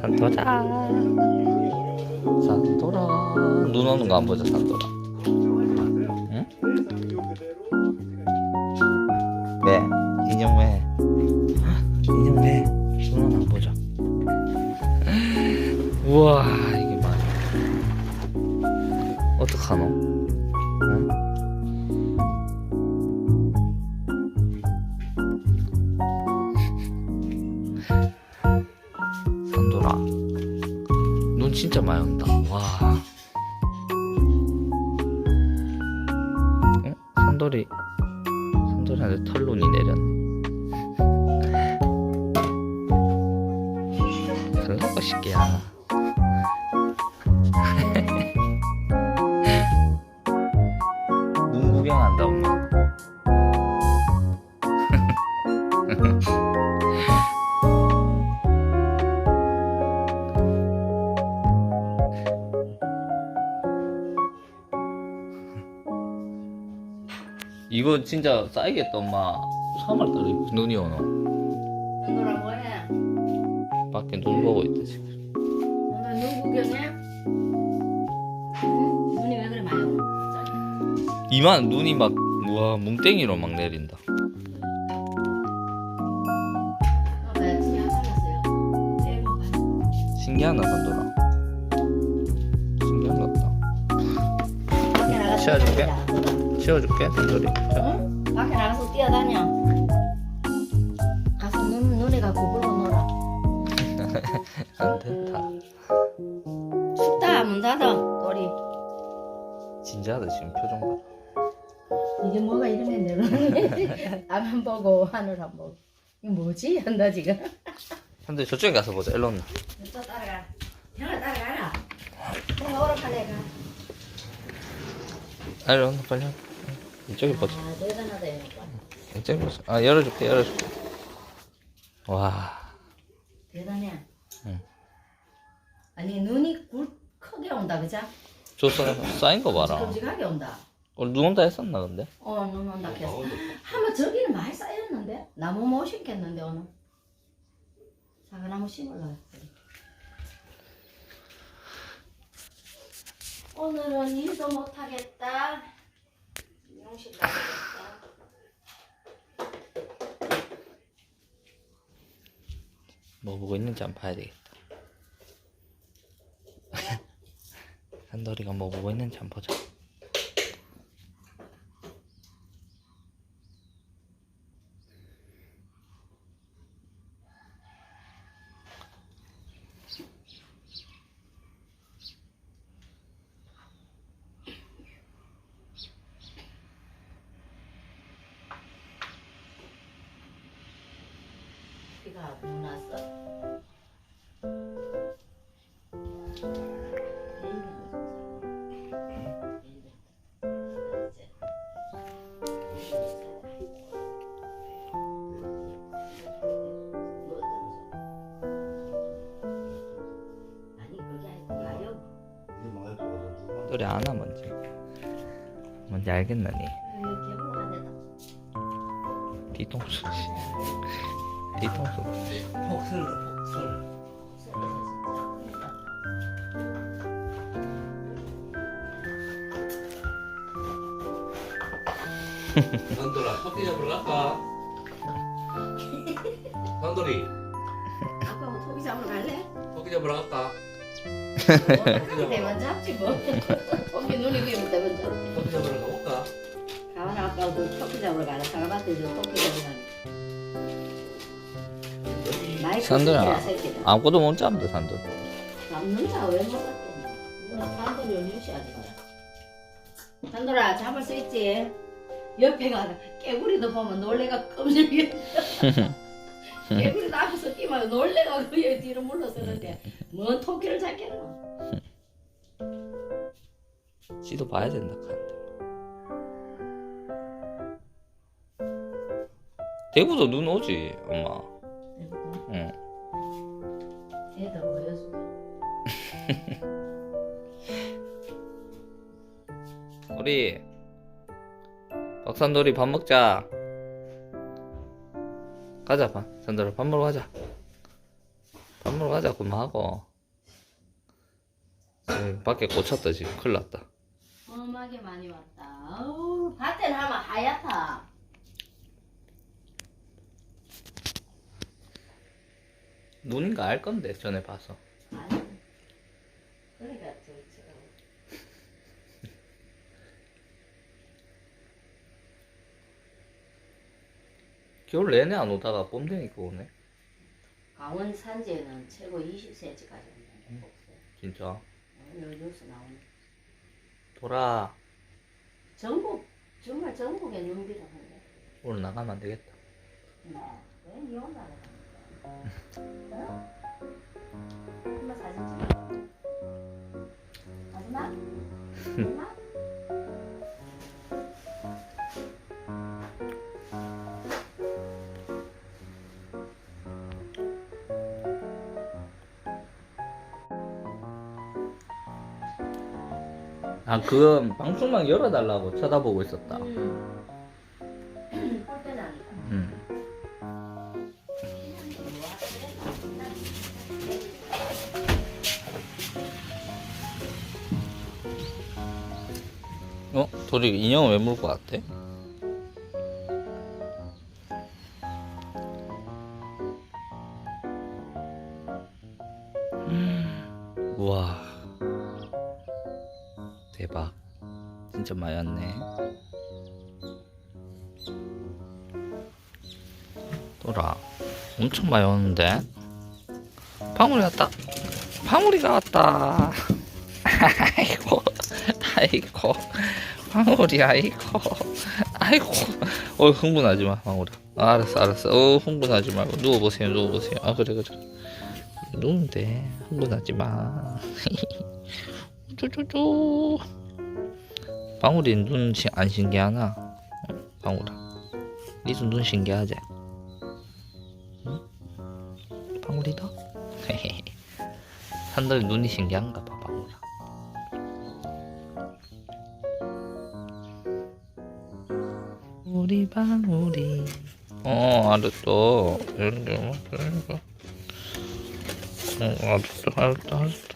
산도라. 산도라. 눈 오는 거 안 보자 산도라 진짜 많이 온다. 와. 어? 산돌이 산돌이한테 털눈이 내렸네 이거 진짜 쌓이겠다 엄마 3월달에 눈이 오노 누구랑 뭐해? 밖에 눈 보고 있다 지금 오늘 눈 구경해? 응? 눈이 왜 그래 많이 오는 이만 눈이 막 우와 뭉땡이로 막 내린다 어, 네, 지금 반. 신기하다 산돌아 치워줄게. 치워줄게 산돌이 자. 응? 밖에 나가서 뛰어다녀. 가서 눈, 눈이가 구불러 놀아. 안 된다 춥다, 문 닫아, 돌이. 진지하다 지금 표정 봐 이게 뭐가 이름에 내려오네. 앞만 보고 하늘 안 보고. 이게 뭐지? 한다 지금. 산돌이 저쪽에 가서 보자 일로 온나 또 따라가. 형아 따라가라. 오락할래 가. 아 일로 온나 빨리 와. 이쪽에 대단하다 이거. 이쪽에 보자 아 열어줄게 열어줄게 와 대단해. 응. 아니 눈이 굵 크게 온다 그자? 저 쌓- 쌓인 거 봐라 끔찍하게 온다. 오늘 눈 온다 했었나 근데? 어, 눈 온다 했어. 하면 저기는 많이 쌓였는데? 나무 못 심겠는데, 오늘? 사과나무 심을라. 오늘은 일도 못하겠다. 미용실 가야겠다. 뭐 보고 있는지 한번 봐야 되겠다 산돌이가 뭐 보고 있는지 한번 보자 비가 안 왔어. 아니고 가요. 노래 안와 뭔지 뭔지 알겠나니 안. 뒤통수 뒤통수 폭설이다 폭설 산돌아 토끼 잡으러 갈까? 산돌이 아빠 뭐 토끼 잡으러 갈래? 토끼 잡으러 갈까? 뭐 대만 잡지 뭐. 토끼 눈이 대만 잡. 토끼 잡으러 가볼까? 가만 아빠 그 토끼 잡으러 가라. 사과밭에서 토끼 잡으러 가라. 산들아. 아무것도 못 잡는다 산돌 잡는 자왜 못 잡겠냐. 산돌이 연유시하지 마라. 산돌아 잡을 수 있지? 옆에 가 깨구리도 보면 놀래가 끔찍해. 깨구리도 앞에서 뛰면 놀래가 그의 뒤로 물러서는데 뭔 토끼를 잡겠노? 지도 봐야 된다 카는데 대구도 눈 오지 엄마 응. 애들 보여줘. 우리 박산돌이 밥 먹자. 가자, 밥. 산돌아, 밥 먹으러 가자. 밥 먹으러 가자, 그만하고. 지금 밖에 꽂혔다, 지금. 큰일 났다. 험하게 많이 왔다. 아우, 밭에 하면 하얗다. 눈인가 알 건데, 전에 봐서. 아니. 그러니까 저 겨울 내내 안 오다가 봄 되니까 오네. 강원 산지에는 최고 20cm까지 온다. 진짜. 어, 여기 뉴스 나오네. 돌아. 전국 정말 전국에 눈비라 한데. 오늘 나가면 안 되겠다. 왜 이혼하는? 아, 그건 방송망 열어달라고 쳐다보고 있었다. 음. 어? 돌이 인형을 왜 물고 왔대? 음, 우와. 대박. 진짜 많이 왔네. 돌아 엄청 많이 왔는데? 방울이 왔다. 방울이가 왔다. 아이고. 아이고 방울이 아이고 아이고. 어 흥분하지 마 방울아. 아, 알았어 알았어. 어 흥분하지 말고. 누워보세요 누워보세요. 아 그래 그래. 누우면 돼 흥분하지 마. 쪼쪼쪼 방울이 눈 안 신기하나? 어, 방울아. 니도 눈 신기하지? 응? 방울이다? 산들 눈이 신기한가 봐 방울아 우리 방울이 어 알았어 알았어 어 알았어 알았어 알았어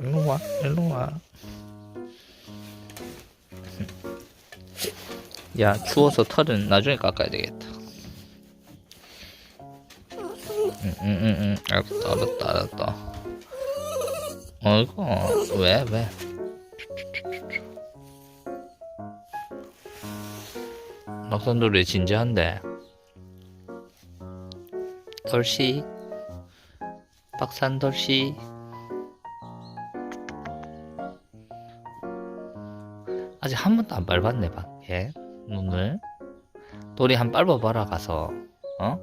일로 와 일로 와야 추워서 털은 나중에 깎아야 되겠다. 응응응응 알았다 알았다 알았다. 어이구 왜 왜? 낙산돌이 진지한데. 덜씨. 박산덜씨. 아직 한 번도 안 밟았네 밖에. 눈을. 돌이 한 밟아봐라 가서 어?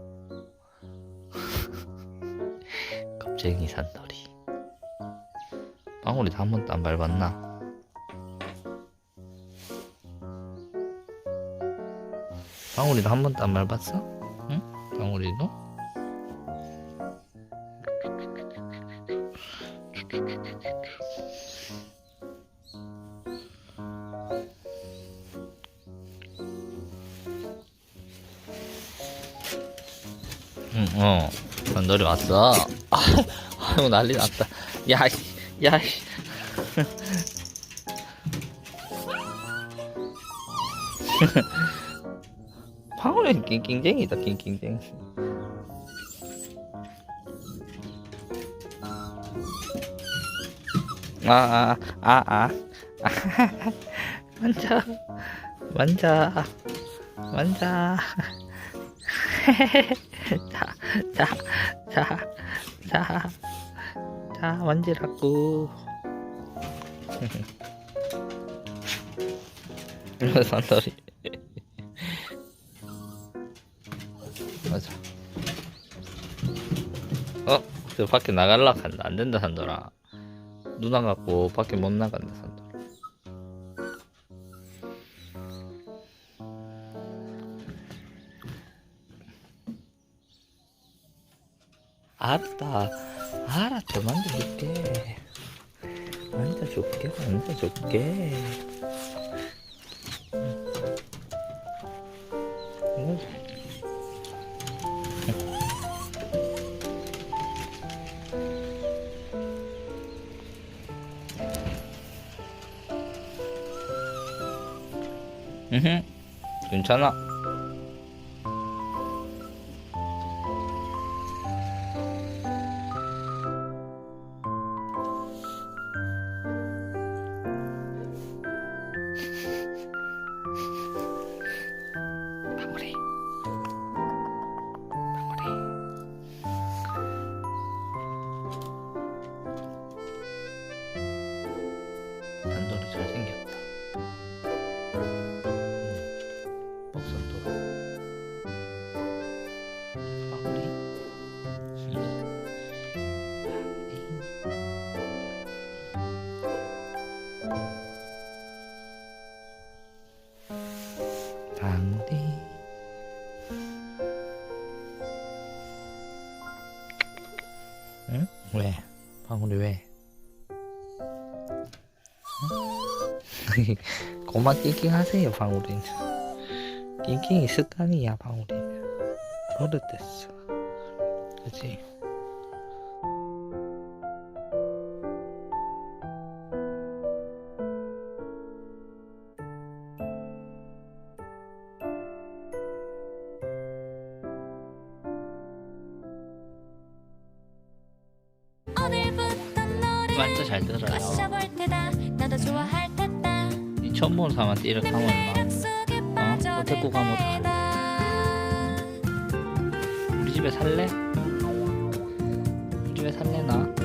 겁쟁이 산돌이. 방울이도 한 번도 안 밟았나? 방울이도 한 번도 안 밟았어? 응? 방울이도? 응, 어. 너리 왔어. 아, 아유, 난리 났다. 야, 이, 야, 이. 방울이 낑낑쟁이다, 낑낑쟁이. 아, 아, 아, 아. 만져, 만져, 만져. 자, 자, 자, 자, 자, 만지라고. 이거 산다리. 어? 저 밖에 나갈라 한다. 안 된다, 산돌아. 누나 갖고 밖에 못 나간다, 산돌아. 알았다. 알았다. 만져줄게. 만져줄게. 만져줄게. 응. 괜찮아. 방 응? 그만 낑낑 하세요 방울이는 낑낑이 습관이야 방울이는 버릇됐어 그치? 말도 잘 들어요 처음 보는 사람한테 이렇게 하면 어? 뭐 호텔고 가면 우리 집에 살래? 우리 집에 살래 나?